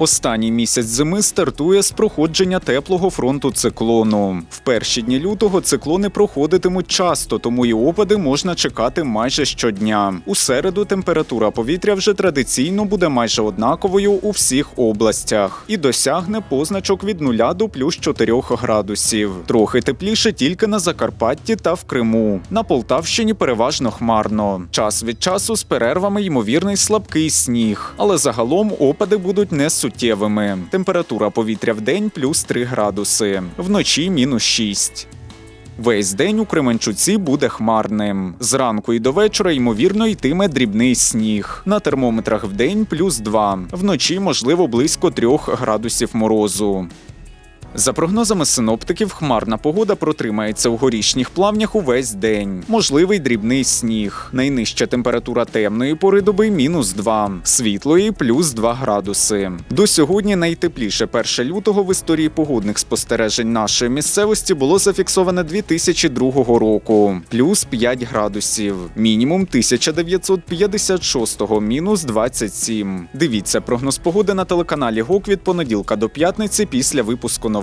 Останній місяць зими стартує з проходження теплого фронту циклону. В перші дні лютого циклони проходитимуть часто, тому і опади можна чекати майже щодня. У середу температура повітря вже традиційно буде майже однаковою у всіх областях і досягне позначок від 0 до плюс 4 градусів. Трохи тепліше тільки на Закарпатті та в Криму. На Полтавщині переважно хмарно. Час від часу з перервами ймовірний слабкий сніг, але загалом опади будуть не суттєвими. Температура повітря в день плюс 3 градуси, вночі мінус 6. Весь день у Кременчуці буде хмарним. Зранку і до вечора ймовірно йтиме дрібний сніг. На термометрах в день плюс 2, вночі можливо близько 3 градусів морозу. За прогнозами синоптиків, хмарна погода протримається в горішніх плавнях увесь день. Можливий дрібний сніг. Найнижча температура темної пори доби мінус 2, світлої плюс 2 градуси. До сьогодні найтепліше 1 лютого в історії погодних спостережень нашої місцевості було зафіксоване 2002 року, плюс 5 градусів, мінімум 1956 мінус 27. Дивіться прогноз погоди на телеканалі ГОК від понеділка до п'ятниці після випуску